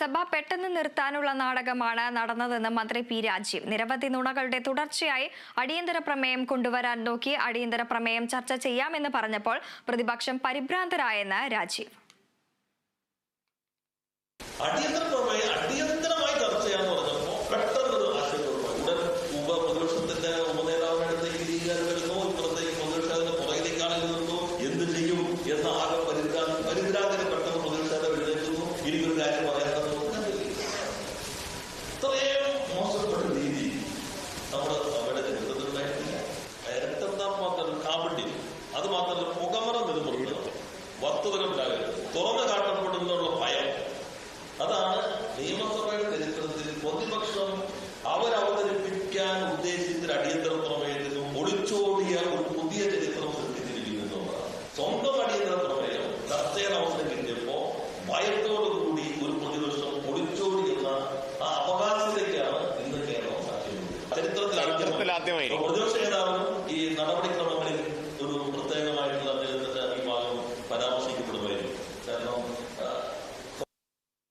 സഭ പെട്ടെന്ന് നിർത്താനുള്ള നാടകമാണ് നടന്നതെന്ന് മന്ത്രി പി രാജീവ്. നിരവധി നുണകളുടെ തുടർച്ചയായി അടിയന്തര പ്രമേയം കൊണ്ടുവരാൻ നോക്കി അടിയന്തര പ്രമേയം ചർച്ച ചെയ്യാമെന്ന് പറഞ്ഞപ്പോൾ പ്രതിപക്ഷം പരിഭ്രാന്തരായെന്ന് രാജീവ്. മാത്രമല്ല പുകമറ നിലനിർത്തുക വസ്തുതകൾ ഉണ്ടാകരുത്. തുറന്നു കാട്ടപ്പെടുന്നുള്ള ഭയം. അതാണ് നിയമസഭയുടെ ചരിത്രത്തിൽ പ്രതിപക്ഷം അവരവതരിപ്പിക്കാൻ ഉദ്ദേശിച്ച അടിയന്തര പ്രമേയത്തിന് ഒളിച്ചോടിയ ഒരു പുതിയ ചരിത്രം സൃഷ്ടിച്ചിരിക്കുന്നു എന്നുള്ളതാണ്. സ്വന്തം അടിയന്തര പ്രമേയം ചർച്ച ചെയ്യാൻ അവസരം കിട്ടിയപ്പോ ഭയത്തോടുകൂടി ഒരു പ്രതിപക്ഷം ഒളിച്ചോടി എന്ന ആ അവകാശത്തിലേക്കാണ് ഇന്ന് കേരളം സാക്ഷ്യം ചരിത്രത്തിൽ പ്രതിപക്ഷ നേതാവിനും ഈ പ്രതിപക്ഷം